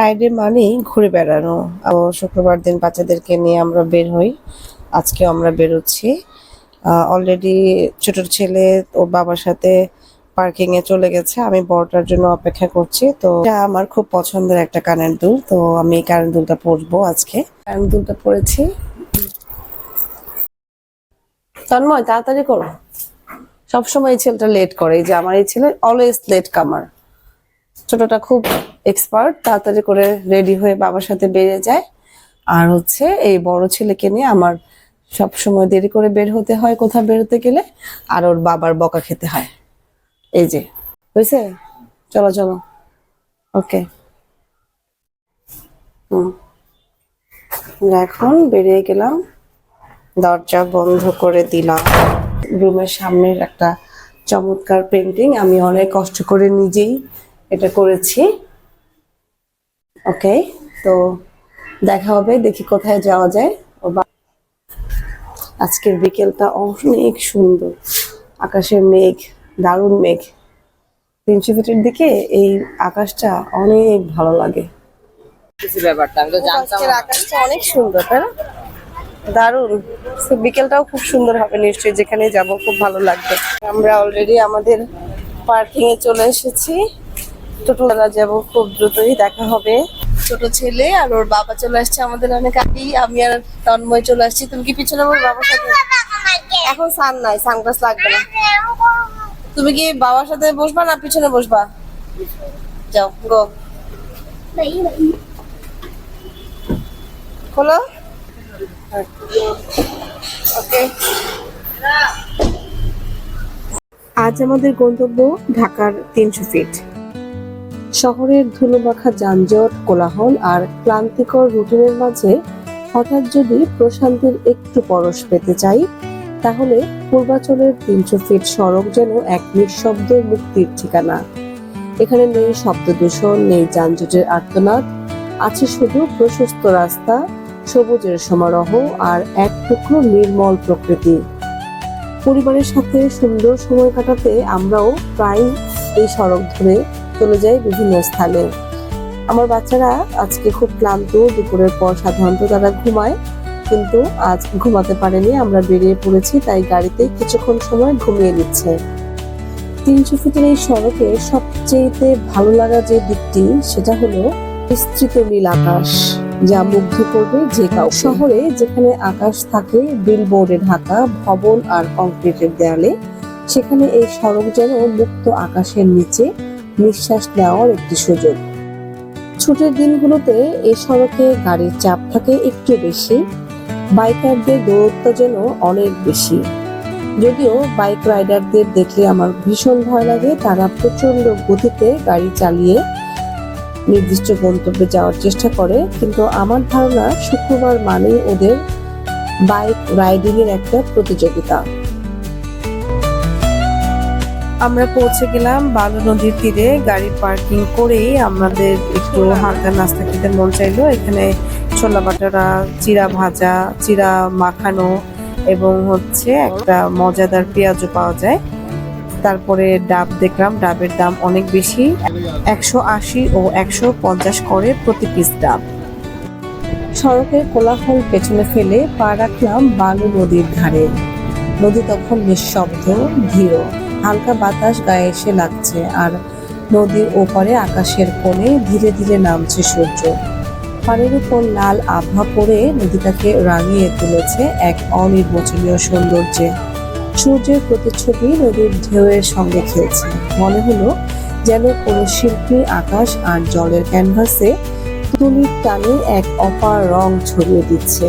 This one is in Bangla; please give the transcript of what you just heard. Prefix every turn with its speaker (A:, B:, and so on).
A: ফ্রাইডে মানেই ঘুরে বেড়ানো। শুক্রবার দিন বাচ্চাদেরকে নিয়ে আমরা বের হই। আজকে আমরা বেরোচ্ছি। অলরেডি ছোট ছেলে ওর বাবার সাথে পার্কিং এ চলে গেছে। আমি বড়টার জন্য অপেক্ষা করছি। তো এটা আমার খুব পছন্দের একটা কানের দুল। তো আমি এই কানের দুলটা পরবো আজকে। কানের দুলটা পরেছি। তন্ময়, তাড়াতাড়ি করো। সবসময় এই ছেলেটা লেট করে। এই যে আমার এই ছেলে অলওয়েজ লেট কামার। ছোটটা খুব এক্সপার্ট তাড়াতাড়ি করে রেডি হয়ে বাবার সাথে বেরিয়ে যায়। আর হচ্ছে এই বড় ছেলেকে নিয়ে আমার সব সময় দেরি করে বের হতে হয়, কোথাও বেরোতে গেলে। আর ওর বাবার বকা খেতে হয়। এই যে বুঝছে চলো চলো। ওকে হুম। এখন বেরিয়ে গেলাম। দরজা বন্ধ করে দিলাম। রুমের সামনের একটা চমৎকার পেন্টিং আমি অনেক কষ্ট করে নিজেই এটা করেছি। ওকে তো দেখা হবে দেখি কোথায় যাওয়া যায়। আজকের বিকেলটা অনেক সুন্দর। আকাশের মেঘ দারুণ মেঘ। তিনশো ফিটের দিকে এই আকাশটা অনেক ভালো লাগে।
B: কিছু ব্যাপারটা আমি তো জানতাম
A: আকাশটা অনেক সুন্দর তাই না? দারুণ। বিকেলটাও খুব সুন্দর হবে নিশ্চয়ই যেখানে যাব খুব ভালো লাগবে। আমরা অলরেডি আমাদের পার্কিং এ চলে এসেছি। টোটোলা যাব খুব দ্রুতই দেখা হবে। ছোট ছেলে আর ওর বাবা চলে আসছে আমাদের অনেক আগেই। আমি আর তন্ময় চলে আসছি। তুমি কি পিছনে আমার বাবার সাথে? এখন সান নাই সানগ্লাস লাগবে না। তুমি কি বাবার সাথে বসবা না পিছনে বসবা? যাও গো। খোলো। ওকে। আজ আমাদের গন্তব্য ঢাকার তিনশো ফিট শহরের ধুলোমাখা যানজট, কোলাহল আর ক্লান্তিকর রুটিনের মাঝে হঠাৎ যদি প্রশান্তির একটু পরশ পেতে চাই, তাহলে পূর্বাচলের তিনশো ফিট সড়ক যেন এক নিঃশব্দ মুক্তির ঠিকানা। এখানে নেই শব্দ দূষণ, নেই যানজটের আর্তনাদ, আছে শুধু প্রশস্ত রাস্তা, সবুজের সমারোহ আর এক টুকরো নির্মল প্রকৃতি। পরিবারের সাথে সুন্দর সময় কাটাতে আমরাও প্রায় এই সড়ক ধরে চলে যাই বিভিন্ন স্থানে। আমার বাচ্চারা আজকে খুব ক্লান্ত, দুপুরের পর সাধারণত তারা ঘুমায়, কিন্তু আজ ঘুমাতে পারেনি, আমরা বেরিয়ে পড়েছি, তাই গাড়িতে কিছুক্ষণ সময় ঘুমিয়ে নিচ্ছে। তিনশো ফিটের এই সড়কে সবচেয়ে ভালো লাগা যে দিকটি, সেটা হলো বিস্তৃত নীল আকাশ, যা মুগ্ধ করবে যে কাউ শহরে যেখানে আকাশ থাকে, বিলবোর্ডে ঢাকা, ভবন আর কংক্রিটের দেয়ালে, সেখানে এই সড়ক যেন মুক্ত আকাশের নিচে নিঃশ্বাস নেওয়ার একটি সুযোগ। ছুটির দিনগুলোতে এই সড়কে গাড়ির চাপ থাকে একটু বেশি, বাইকারদের দূরত্ব যেন অনেক বেশি। যদিও বাইক রাইডারদের দেখলে আমার ভীষণ ভয় লাগে, তারা প্রচণ্ড গতিতে গাড়ি চালিয়ে নির্দিষ্ট গন্তব্যে যাওয়ার চেষ্টা করে, কিন্তু আমার ধারণা শুক্রবার মানেই ওদের বাইক রাইডিং এর একটা প্রতিযোগিতা। আমরা পৌঁছে গেলাম বালু নদীর তীরে। গাড়ি পার্কিং করেই আমাদের একটু হালকা নাস্তা খেতে মন চাইলো। এখানে ছোলা বাটারা, চিরা ভাজা, চিরা মাখানো এবং হচ্ছে একটা মজাদার পেঁয়াজও পাওয়া যায়। তারপরে ডাব দেখলাম, ডাবের দাম অনেক বেশি, একশো আশি ও একশো পঞ্চাশ করে প্রতি পিস ডাব। সড়কের কোলাহল পেছনে ফেলে পা রাখলাম বালু নদীর ধারে। নদী তখন নিঃশব্দ, ধীর। হালকা বাতাস গায়ে এসে লাগছে আর নদীর ওপারে আকাশের কোণে ধীরে ধীরে নামছে সূর্য। পানির উপর লাল আভা পড়ে নদীটাকে রাঙিয়ে তুলেছে এক অনির্বচনীয় সৌন্দর্যে। সূর্যের প্রতিচ্ছবি নদীর ঢেউয়ের সঙ্গে খেলছে। মনে হলো যেন কোনো শিল্পী আকাশ আর জলের ক্যানভাসে তুলির টানে এক অপার রং ছড়িয়ে দিচ্ছে।